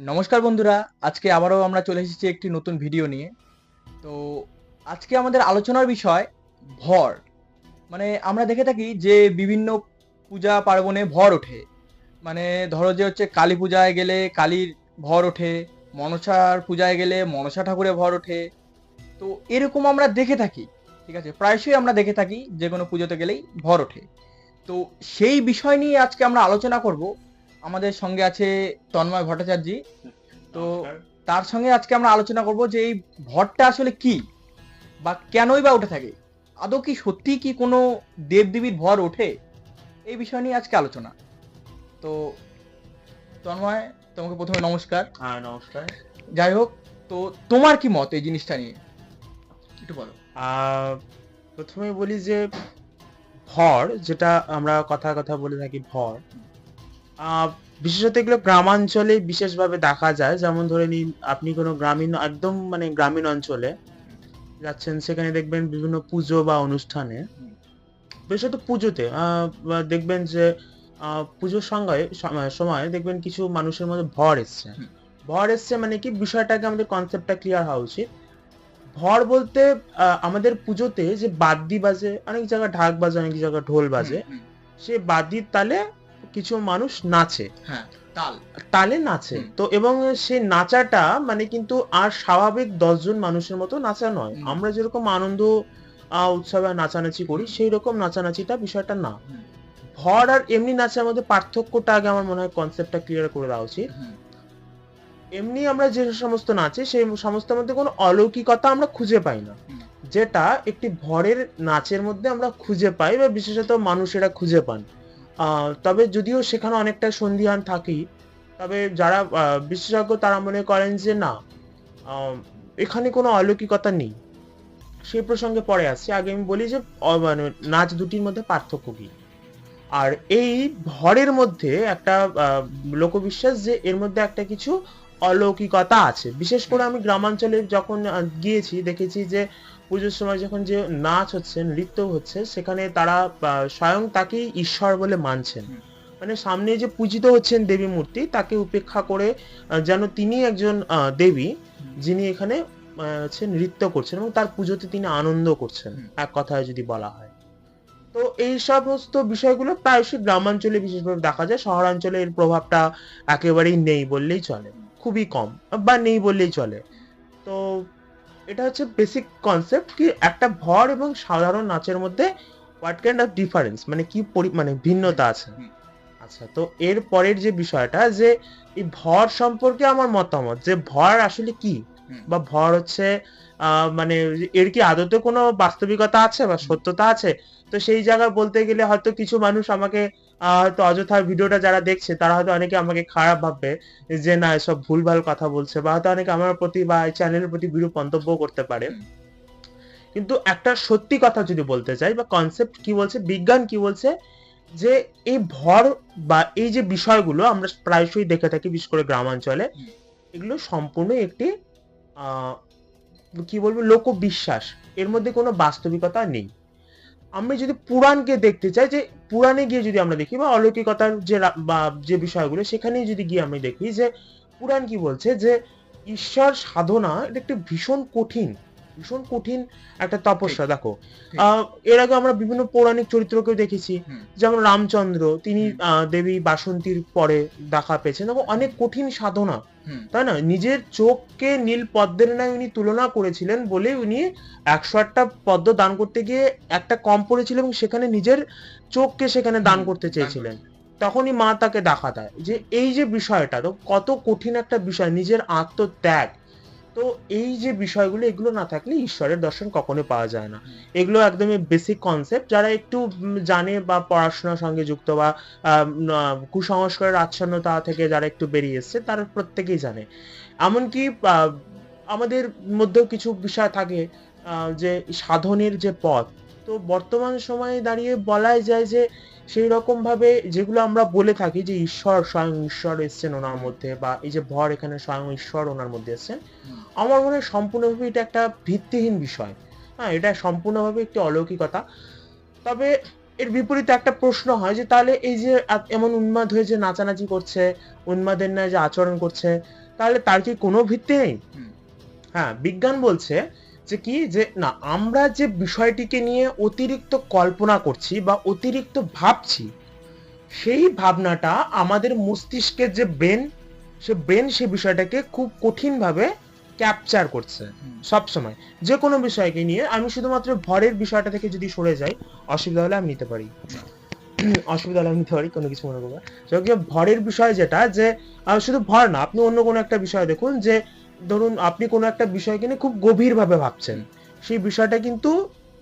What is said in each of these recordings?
নমস্কার বন্ধুরা, আজকে আবারও আমরা চলে এসেছি একটি নতুন ভিডিও নিয়ে। তো আজকে আমাদের আলোচনার বিষয় ভর। মানে আমরা দেখে থাকি যে বিভিন্ন পূজা পার্বণে ভর ওঠে। মানে ধরো যে হচ্ছে কালী পূজায় গেলে কালীর ভর ওঠে, মনসার পূজায় গেলে মনসা ঠাকুরে ভর ওঠে। তো এরকম আমরা দেখে থাকি, ঠিক আছে? প্রায়শই আমরা দেখে থাকি যে কোনো পুজোতে গেলেই ভর ওঠে। তো সেই বিষয় নিয়ে আজকে আমরা আলোচনা করব। আমাদের সঙ্গে আছে তন্ময় ভট্টাচার্য। তো তার সঙ্গে আজকে আমরা আলোচনা করব যে এই ভরটা আসলে কি বা কেনই বা উঠে থাকে। আদৌ কি সত্যি কি কোনো দেবদেবীর ভর ওঠে? এই বিষয় নিয়ে আজকে আলোচনা। তো তন্ময় তোমাকে প্রথমে নমস্কার। হ্যাঁ নমস্কার। যাই হোক তো তোমার কি মত এই জিনিসটা নিয়ে? একটু বলো। প্রথমে বলি যে ভর যেটা আমরা কথা কথা বলে থাকি ভর বিশেষত এগুলো গ্রামাঞ্চলে বিশেষভাবে দেখা যায়। যেমন ধরে নিন আপনি কোনো গ্রামীণ একদম মানে গ্রামীণ অঞ্চলে যাচ্ছেন সেখানে দেখবেন বিভিন্ন পুজো বা অনুষ্ঠানে। বিশেষত পুজোতে দেখবেন যে পুজোর সঙ্গে সময়- দেখবেন কিছু মানুষের মধ্যে ভর এসছে। ভর এসছে মানে কি? বিষয়টাকে আমাদের কনসেপ্টটা ক্লিয়ার হওয়া উচিত। ভর বলতে আমাদের পুজোতে যে বাদ্যি বাজে অনেক জায়গায় ঢাক বাজে অনেক জায়গায় ঢোল বাজে সে বাদ্যির তালে কিছু মানুষ নাচে। হ্যাঁ তাল। তালে নাচে। তো এবং সে নাচাটা মানে কিন্তু আর স্বাভাবিক দশজন মানুষের মতো নাচা নয়। আমরা যেরকম আনন্দ উৎসবে নাচানাচি করি সেই রকম নাচানাচিটা বিষয়টা না। ভর আর এমনি নাচের মধ্যে পার্থক্যটা আগে আমার মনে হয় কনসেপ্টটা ক্লিয়ার করে দেওয়া উচিত। এমনি আমরা যে সমস্ত নাচি সেই সমস্ত মধ্যে কোনো অলৌকিকতা আমরা খুঁজে পাই না। যেটা একটি ভরের নাচের মধ্যে আমরা খুঁজে পাই বা বিশেষত মানুষেরা খুঁজে পান। তবে যদিও সেখানে অনেকটা সন্ধিহান থাকি, তবে যারা বিশেষজ্ঞ তারা মনে করেন যে না এখানে কোনো অলৌকিকতা নেই। সে প্রসঙ্গে পরে আসছি। আগে আমি বলি যে মানে নাচ দুটির মধ্যে পার্থক্য কি? আর এই ভরের মধ্যে একটা লোকবিশ্বাস যে এর মধ্যে একটা কিছু অলৌকিকতা আছে। বিশেষ করে আমি গ্রামাঞ্চলে যখন গিয়েছি দেখেছি যে পুজোর সময় যখন যে নাচ হচ্ছে নৃত্য হচ্ছে সেখানে তারা স্বয়ং তাকেই ঈশ্বর বলে মানছেন। মানে সামনে যে পূজিত হচ্ছেন দেবী মূর্তি তাকে উপেক্ষা করে যেন তিনি একজন দেবী যিনি এখানে হচ্ছে নৃত্য করছেন এবং তার পুজোতে তিনি আনন্দ করছেন এক কথায় যদি বলা হয়। তো এই সমস্ত বিষয়গুলো প্রায়শই গ্রামাঞ্চলে বিশেষভাবে দেখা যায় শহরাঞ্চলে এর প্রভাবটা একেবারেই নেই বললেই চলে। খুবই কম বা নেই বললেই চলে। তো এটা হচ্ছে বেসিক কনসেপ্ট কি একটা ভর এবং সাধারণ নাচের মধ্যে হোয়াট কাইন্ড অফ ডিফারেন্স মানে কি পরি- মানে ভিন্নতা আছে? আচ্ছা তো এর পরের যে বিষয়টা যে এই ভর সম্পর্কে আমার মতামত যে ভর আসলে কি। বা ভর হচ্ছে মানে এর কি আদতে কোনো বাস্তবিকতা আছে বা সত্যতা আছে? তো সেই জায়গায় বলতে গেলে হয়তো কিছু মানুষ আমাকে হয়তো অযথা ভিডিওটা যারা দেখছে তারা হয়তো অনেকে আমাকে খারাপ ভাববে যে না এসব ভুলভাল কথা বলছে বা হয়তো অনেকে আমার প্রতি বা চ্যানেলের প্রতি বিরূপ মন্তব্য করতে পারে। কিন্তু একটা সত্যি কথা যদি বলতে চাই বা কনসেপ্ট কি বলছে বিজ্ঞান কি বলছে যে এই ভর বা এই যে বিষয়গুলো আমরা প্রায়শই দেখে থাকি বিশেষ করে গ্রামাঞ্চলে এগুলো সম্পূর্ণ একটি কি বলব, লোকবিশ্বাস। এর মধ্যে কোনো বাস্তবিকতা নেই। আমি যদি পুরাণকে দেখতে চাই, যে পুরাণে গিয়ে যদি আমরা দেখি, বা অলৌকিকতার যে বা যে বিষয়গুলো, সেখানেই যদি গিয়ে আমি দেখি যে, পুরাণ কি বলছে যে, ঈশ্বর সাধনা এটা একটি ভীষণ কঠিন ভীষণ কঠিন একটা তপস্যা দেখো। এর আগে আমরা বিভিন্ন পৌরাণিক চরিত্রকেও দেখেছি। যেমন রামচন্দ্র তিনি দেবী বাসন্তীর পরে দেখা পেয়েছেন এবং অনেক কঠিন সাধনা। তাই না? নিজের চোখকে নীল পদ্মের ন্যায় উনি তুলনা করেছিলেন বলে উনি একশো আটটা পদ্ম দান করতে গিয়ে একটা কম পড়েছিল এবং সেখানে নিজের চোখকে সেখানে দান করতে চেয়েছিলেন। তখনই মা তাকে দেখা দেয় যে এই যে বিষয়টা তো কত কঠিন একটা বিষয় নিজের আত্মত্যাগ তো এই যে বিষয়গুলো এগুলো না থাকলে ঈশ্বরের দর্শন কখনোই পাওয়া যায় না। এগুলো একদমই বেসিক কনসেপ্ট যারা একটু জানে বা পড়াশোনার সঙ্গে যুক্ত বা কুসংস্কারের আচ্ছন্নতা থেকে যারা একটু বেরিয়ে এসছে তারা প্রত্যেকেই জানে। এমনকি আমাদের মধ্যেও কিছু বিষয় থাকে আহ, যে সাধনের যে পথ তো বর্তমান সময়ে দাঁড়িয়ে বলাই যায় যে সেই রকম ভাবে যেগুলো আমরা বলে থাকি যে ঈশ্বর স্বয়ং ঈশ্বর এসছেন ওনার মধ্যে বা এই যে ভর এখানে স্বয়ং ঈশ্বর ওনার মধ্যে এসছেন। আমার মনে হয় সম্পূর্ণভাবে এটা একটা ভিত্তিহীন বিষয়। হ্যাঁ এটা সম্পূর্ণভাবে একটি অলৌকিকতা। তবে এর বিপরীতে একটা প্রশ্ন হয় যে তাহলে এই যে এমন উন্মাদ হয়ে যে নাচানাচি করছে উন্মাদের ন্যায় যে আচরণ করছে তাহলে তার কি কোনো ভিত্তি নেই? হ্যাঁ বিজ্ঞান বলছে যে কি যে না আমরা যে বিষয়টিকে নিয়ে অতিরিক্ত কল্পনা করছি বা অতিরিক্ত ভাবছি সেই ভাবনাটা আমাদের মস্তিষ্কের যে ব্রেন সে ব্রেন সে বিষয়টাকে খুব কঠিনভাবে ক্যাপচার করছে। সব সময়। যে কোনো বিষয়কে নিয়ে আমি শুধুমাত্র ভরের বিষয়টা থেকে যদি সরে যাই অসুবিধা হলে আমি নিতে পারি। অসুবিধা হলে আমি নিতে পারি কোনো কিছু মনে করব যাই ভরের বিষয় যেটা যে শুধু ভর না আপনি অন্য কোনো একটা বিষয় দেখুন যে ধরুন আপনি কোনো একটা বিষয়কে নিয়ে খুব গভীরভাবে ভাবছেন। সেই বিষয়টা কিন্তু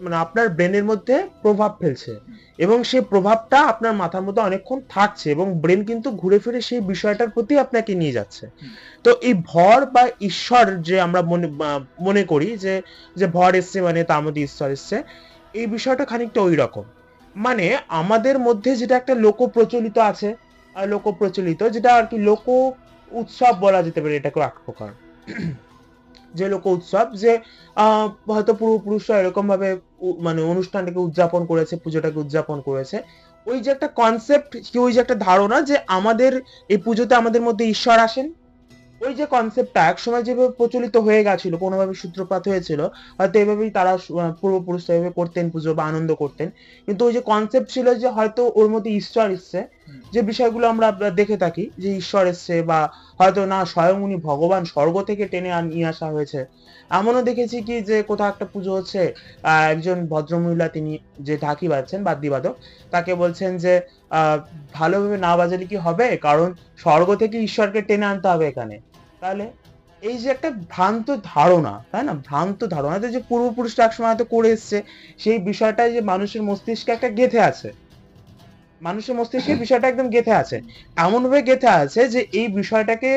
মানে আপনার ব্রেনের মধ্যে প্রভাব ফেলছে এবং সেই প্রভাবটা আপনার মাথার মধ্যে অনেকক্ষণ থাকছে এবং ব্রেন কিন্তু ঘুরে ফিরে সেই বিষয়টার প্রতি আপনাকে নিয়ে যাচ্ছে। তো এই ভর বা ঈশ্বর যে আমরা মনে মনে করি যে যে ভর এসছে মানে তার মধ্যে ঈশ্বর এসছে, এই বিষয়টা খানিকটা ওই রকম মানে আমাদের মধ্যে যেটা একটা লোক প্রচলিত আছে লোক প্রচলিত যেটা আর কি লোক উৎসব বলা যেতে পারে এটাকে এক প্রকার। যে লোক উৎসব, যে হয়তো পূর্বপুরুষরা এরকম ভাবে মানে অনুষ্ঠানটাকে উদযাপন করেছে, পুজোটাকে উদযাপন করেছে ওই যে একটা কনসেপ্ট কি ওই যে একটা ধারণা যে আমাদের এই পুজোতে আমাদের মধ্যে ঈশ্বর আসেন ওই যে কনসেপ্টটা একসময় যেভাবে প্রচলিত হয়ে গেছিল কোনোভাবে সূত্রপাত হয়েছিল, হয়তো এভাবেই তারা পূর্বপুরুষরা এভাবে করতেন পুজো বা আনন্দ করতেন কিন্তু ওই যে কনসেপ্ট ছিল যে হয়তো ওর মধ্যে ঈশ্বর এসছে। যে বিষয়গুলো আমরা দেখে থাকি, যে ঈশ্বর এসছে বা হয়তো না স্বয়ং উনি ভগবান স্বর্গ থেকে টেনে নিয়ে আসা হয়েছে। এমনও দেখেছি কি যে কোথাও একটা পুজো হচ্ছে একজন ভদ্রমহিলা তিনি যে ঢাকি বাজছেন, বাদ্যিবাদক, তাকে বলছেন যে ভালোভাবে না বাজালে কি হবে? কারণ স্বর্গ থেকে ঈশ্বরকে টেনে আনতে হবে এখানে। তাহলে এই যে একটা ভ্রান্ত ধারণা, তাই না? ভ্রান্ত ধারণা। যে পূর্বপুরুষরা একসময় হয়তো করে এসছে, সেই বিষয়টা যে মানুষের মস্তিষ্কে একটা গেঁথে আছে। মানুষের মস্তিষ্কে বিষয়টা একদম গেথে আছে। এমন ভাবে গেথে আছে যে এই বিষয়টাকে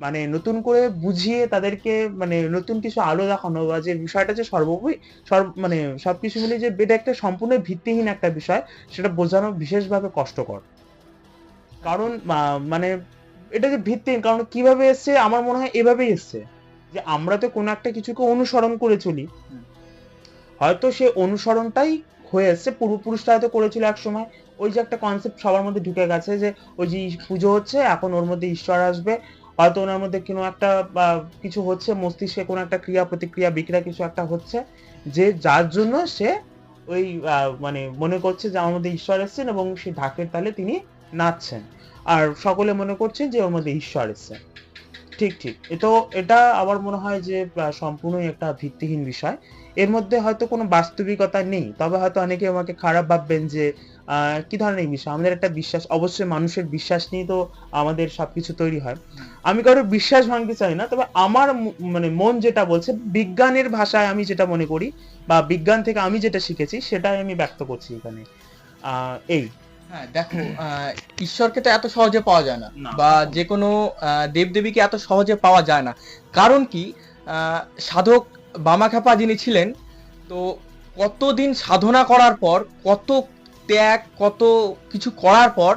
মানে নতুন করে বুঝিয়ে তাদেরকে মানে নতুন কিছু আলো দেখানো বা যে বিষয়টা যে সর্বোপরি সর্ব মানে সবকিছু মিলে যে এটা একটা সম্পূর্ণ ভিত্তিহীন একটা বিষয় সেটা বোঝানো বিশেষভাবে কষ্টকর। কারণ মানে এটা যে ভিত্তিহীন কারণ কীভাবে এসছে আমার মনে হয় এভাবেই এসছে। যে আমরা তো কোনো একটা কিছুকে অনুসরণ করে চলি। হয়তো সে অনুসরণটাই হয়ে এসছে। পূর্বপুরুষরা হয়তো করেছিল এক সময়। ওই যে একটা কনসেপ্ট সবার মধ্যে ঢুকে গেছে যে, ওই যে পুজো হচ্ছে, এখন ওর মধ্যে ঈশ্বর আসবে। হয়তো ওনার মধ্যে কোনো একটা কিছু হচ্ছে, মস্তিষ্কে কোনো একটা ক্রিয়া, প্রতিক্রিয়া, বিক্রিয়া কিছু একটা হচ্ছে, যে যার জন্য সে ওই মানে মনে করছে যে আমার মধ্যে ঈশ্বর এসছেন এবং সেই ঢাকের তালে তিনি নাচছেন। আর সকলে মনে করছেন যে ওর মধ্যে ঈশ্বর এসছে ঠিক ঠিক। তো এটা আমার মনে হয় যে সম্পূর্ণই একটা ভিত্তিহীন বিষয়। এর মধ্যে হয়তো কোনো বাস্তবিকতা নেই তবে হয়তো অনেকে আমাকে খারাপ ভাববেন যে কি ধরনের বিষয়? আমাদের একটা বিশ্বাস অবশ্যই মানুষের বিশ্বাস নিয়ে তো আমাদের সবকিছু তৈরি হয়। আমি কারোর বিশ্বাস ভাঙতে চাই না তবে আমার মানে মন যেটা বলছে বিজ্ঞানের ভাষায় আমি যেটা মনে করি বা বিজ্ঞান থেকে আমি যেটা শিখেছি সেটাই আমি ব্যক্ত করছি এখানে। আহ, এই। হ্যাঁ দেখো আহ, ঈশ্বরকে তো এত সহজে পাওয়া যায় না। বা যে কোনো আহ, দেবদেবীকে এত সহজে পাওয়া যায় না। কারণ কি? আহ, সাধক বামাখ্যাপা যিনি ছিলেন তো কতদিন সাধনা করার পর কত ত্যাগ কত কিছু করার পর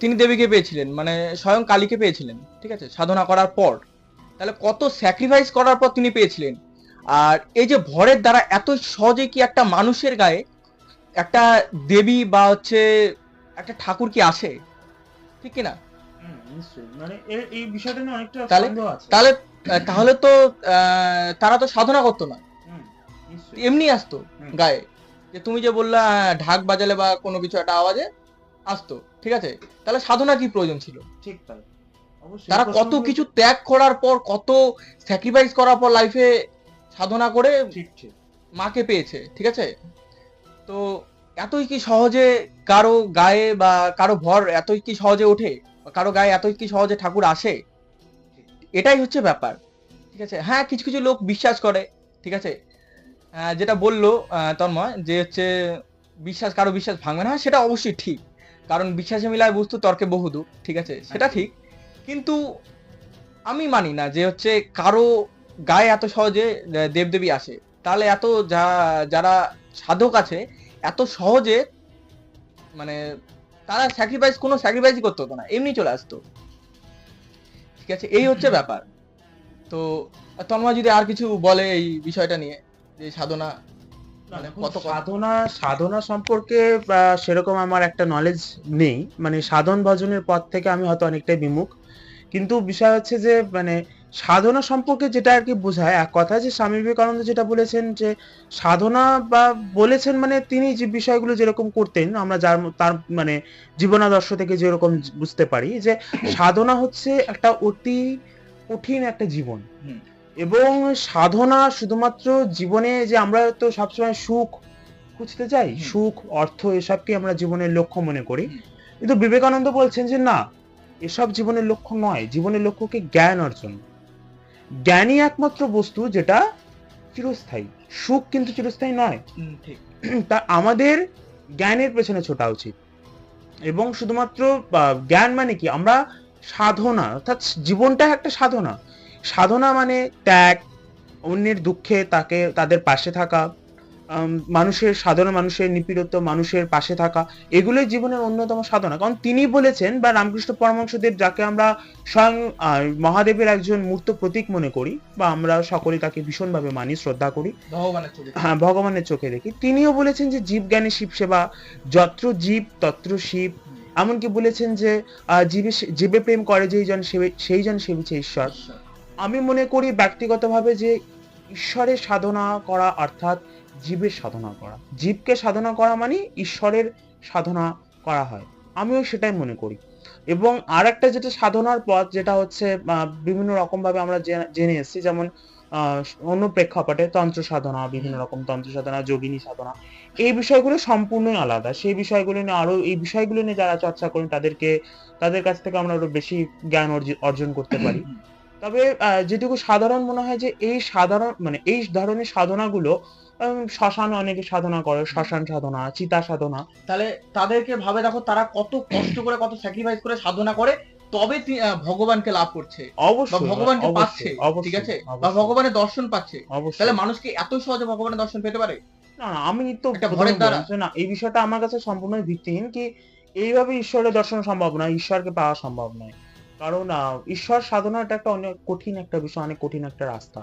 তিনি দেবীকে পেয়েছিলেন মানে স্বয়ং কালীকে পেয়েছিলেন ঠিক আছে? সাধনা করার পর। তাহলে কত স্যাক্রিফাইস করার পর তিনি পেয়েছিলেন? আর এই যে ভরের দ্বারা এত সহজে কি একটা মানুষের গায়ে একটা দেবী বা হচ্ছে একটা ঠাকুর কি আসে? ঠিক কি না? মানে এই বিষয়টা নিয়ে অনেকটা তাহলে- তাহলে তো তারা তো সাধনা করতো না। এমনি আসতো গায়ে। যে তুমি যে বললা ঢাক বাজালে বা কোনো কিছু একটা আওয়াজে আসতো ঠিক আছে? তাহলে সাধনা কি প্রয়োজন ছিল? ঠিক তাই। তারা কত কিছু ত্যাগ করার পর কত স্যাক্রিফাইস করার পর লাইফে সাধনা করে মাকে পেয়েছে ঠিক আছে? তো এতই কি সহজে কারও গায়ে বা কারও ভর এতই কি সহজে ওঠে? কারও গায়ে এতই কি সহজে ঠাকুর আসে? এটাই হচ্ছে ব্যাপার ঠিক আছে? হ্যাঁ কিছু কিছু লোক বিশ্বাস করে ঠিক আছে? যেটা বলল তন্ময় যে হচ্ছে বিশ্বাস কারও বিশ্বাস ভাঙবে না হ্যাঁ, সেটা অবশ্যই ঠিক। কারণ বিশ্বাসে মিলায় বস্তু তর্কে বহুদূর ঠিক আছে? সেটা ঠিক। কিন্তু আমি মানি না যে হচ্ছে কারও গায়ে এত সহজে দেবদেবী আসে। তাহলে এত যা যারা সাধক আছে এত সহজে মানে তারা স্যাক্রিফাইস কোনো স্যাক্রিফাইসই করতে হতো না। এমনি চলে আসতো। ঠিক আছে? এই হচ্ছে ব্যাপার। তো তন্ময় যদি আর কিছু বলে এই বিষয়টা নিয়ে যে সাধনা মানে সাধনা সাধনা সম্পর্কে সেরকম আমার একটা নলেজ নেই। মানে সাধন ভজনের পথ থেকে আমি হয়তো অনেকটাই বিমুখ। কিন্তু বিষয় হচ্ছে যে মানে সাধনা সম্পর্কে যেটা আর কি বোঝায় এক কথা যে স্বামী বিবেকানন্দ যেটা বলেছেন যে সাধনা বা বলেছেন মানে তিনি যে বিষয়গুলো যেরকম করতেন আমরা যার তার মানে জীবনাদর্শ থেকে যেরকম বুঝতে পারি যে সাধনা হচ্ছে একটা অতি কঠিন একটা জীবন। এবং সাধনা শুধুমাত্র জীবনে যে আমরা তো সবসময় সুখ খুঁজতে চাই সুখ অর্থ এসবকে আমরা জীবনের লক্ষ্য মনে করি। কিন্তু বিবেকানন্দ বলছেন যে না এসব জীবনের লক্ষ্য নয় জীবনের লক্ষ্যকে জ্ঞান অর্জন। জ্ঞানই একমাত্র বস্তু যেটা চিরস্থায়ী। সুখ কিন্তু চিরস্থায়ী নয়। তা আমাদের জ্ঞানের পেছনে ছোটা উচিত। এবং শুধুমাত্র জ্ঞান মানে কি? আমরা সাধনা অর্থাৎ জীবনটা একটা সাধনা। সাধনা মানে ত্যাগ অন্যের দুঃখে তাকে তাদের পাশে থাকা মানুষের সাধারণ মানুষের নিপীড়িত মানুষের পাশে থাকা এগুলোই জীবনের অন্যতম সাধনা। কারণ তিনি বলেছেন বা রামকৃষ্ণ পরমহংসদেব যাকে আমরা স্বয়ং মহাদেবের একজন মূর্ত প্রতীক মনে করি বা আমরা সকলে তাকে ভীষণভাবে মানি শ্রদ্ধা করি। হ্যাঁ ভগবানের চোখে দেখি। তিনিও বলেছেন যে জীব জ্ঞানী শিব সেবা যত্র জীব তত্র শিব। এমনকি বলেছেন যে জীবে জীবে প্রেম করে যেই জন সেই জন সেবিছে ঈশ্বর। আমি মনে করি ব্যক্তিগতভাবে যে ঈশ্বরের সাধনা করা অর্থাৎ জীবের সাধনা করা। জীবকে সাধনা করা মানে ঈশ্বরের সাধনা করা হয়। আমিও সেটাই মনে করি। এবং আর একটা যেটা সাধনার পথ, যেটা হচ্ছে বিভিন্ন রকম ভাবে আমরা জেনে এসেছি, যেমন অন্য প্রেক্ষাপটে তন্ত্র সাধনা, বিভিন্ন রকম তন্ত্র সাধনা, যোগিনী সাধনা। এই বিষয়গুলো সম্পূর্ণই আলাদা। সেই বিষয়গুলো নিয়ে আরও এই বিষয়গুলো নিয়ে যারা চর্চা করেন, তাদেরকে, তাদের কাছ থেকে আমরা আরও বেশি জ্ঞান অর্জি- অর্জন করতে পারি। তবে যেটুকু সাধারণ মনে হয় যে এই সাধারণ মানে এই ধরনের সাধনাগুলো শ্মশান অনেকে সাধনা করে শ্মশান সাধনা চিতা সাধনা। তাহলে তাদেরকে ভাবে দেখো তারা কত কষ্ট করে কত স্যাক্রিফাইস করে সাধনা করে তবে ভগবানকে লাভ করছে। অবশ্যই ভগবানকে পাচ্ছে ঠিক আছে? বা ভগবানের দর্শন পাচ্ছে। অবশ্যই। তাহলে মানুষ কি এত সহজে ভগবানের দর্শন পেতে পারে? না আমি তো? না এই বিষয়টা আমার কাছে সম্পূর্ণ ভিত্তিহীন কি এইভাবে ঈশ্বরের দর্শন সম্ভব নয় ঈশ্বরকে পাওয়া সম্ভব নয়। কারণ ঈশ্বর সাধনাটা একটা অনেক কঠিন একটা বিষয় অনেক কঠিন একটা রাস্তা।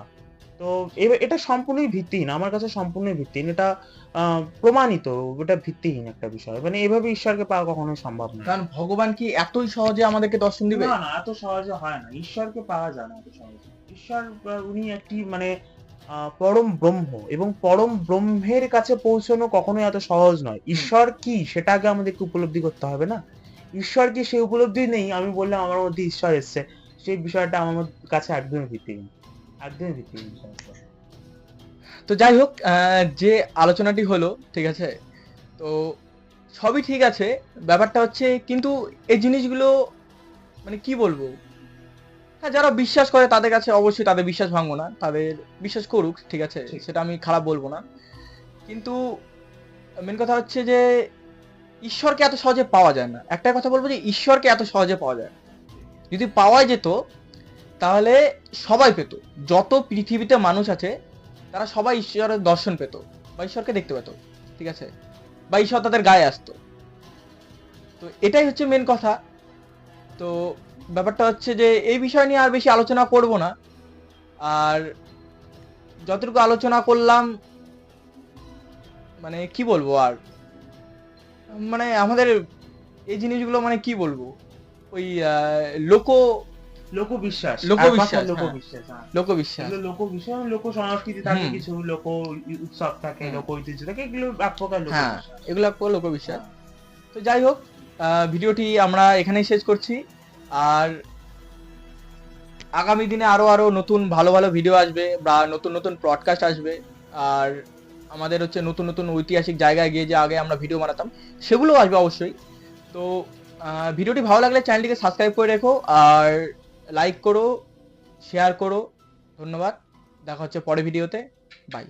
তো এটা সম্পূর্ণই ভিত্তিহীন আমার কাছে সম্পূর্ণই ভিত্তিহীন। এটা প্রমাণিত এটা ভিত্তিহীন একটা বিষয়। মানে এভাবে ঈশ্বরকে পাওয়া কখনোই সম্ভব নয় কারণ ভগবান কি এতই সহজে আমাদেরকে দর্শন দিবে? না না এত সহজে হয় না। ঈশ্বরকে পাওয়া যায় না এত সহজে। ঈশ্বর উনি একটি মানে আহ, পরম ব্রহ্ম এবং পরম ব্রহ্মের কাছে পৌঁছানো কখনোই এত সহজ নয়। ঈশ্বর কি সেটা আগে আমাদেরকে উপলব্ধি করতে হবে না? ঈশ্বর কি সেই উপলব্ধি নেই আমি বললাম আমার মধ্যে ঈশ্বর এসছে। সেই বিষয়টা আমার কাছে একদমই ভিত্তিহীন একদমই ভিত্তিহীন তো যাই হোক যে আলোচনাটি হলো ঠিক আছে? তো সবই ঠিক আছে। ব্যাপারটা হচ্ছে কিন্তু এই জিনিসগুলো মানে কি বলব? হ্যাঁ যারা বিশ্বাস করে তাদের কাছে অবশ্যই তাদের বিশ্বাস ভাঙবো না। তাদের বিশ্বাস করুক ঠিক আছে? সেটা আমি খারাপ বলব না। কিন্তু মেন কথা হচ্ছে যে ঈশ্বরকে এত সহজে পাওয়া যায় না। একটা কথা বলব যে ঈশ্বরকে এত সহজে পাওয়া যায়। যদি পাওয়া যেত, তাহলে সবাই পেত। যত পৃথিবীতে মানুষ আছে, তারা সবাই ঈশ্বরের দর্শন পেত বা ঈশ্বরকে দেখতে পেত, ঠিক আছে? বা ঈশ্বর তাদের গায়ে আসতো। তো এটাই হচ্ছে মেন কথা। তো ব্যাপারটা হচ্ছে যে, এই বিষয় নিয়ে আর বেশি আলোচনা করব না। আর যতটুকু আলোচনা করলাম মানে কি বলব আর? মানে আমাদের এই জিনিসগুলো মানে কি বলব? ওই লোক লোকবিশ্বাস। লোকবিশ্বাস, হ্যাঁ। লোকবিশ্বাস হ্যাঁ। লোকবিশ্বাস। লোক সংস্কৃতি থাকে কিছু লোক উৎসব থাকে লোক ঐতিহ্য থাকে এগুলো এক প্রকার হ্যাঁ এগুলো এক প্রকার লোকবিশ্বাস। তো যাই হোক ভিডিওটি আমরা এখানেই শেষ করছি। আর আগামী দিনে আরও আরও নতুন ভালো ভালো ভিডিও আসবে বা নতুন নতুন পডকাস্ট আসবে। আর আমাদের হচ্ছে নতুন নতুন ঐতিহাসিক জায়গায় গিয়ে যে আগে আমরা ভিডিও বানাতাম সেগুলো আসবে অবশ্যই। তো ভিডিওটি ভালো লাগলে চ্যানেলটিকে সাবস্ক্রাইব করে রেখো আর লাইক করো শেয়ার করো। ধন্যবাদ। দেখা হচ্ছে পরে ভিডিওতে বাই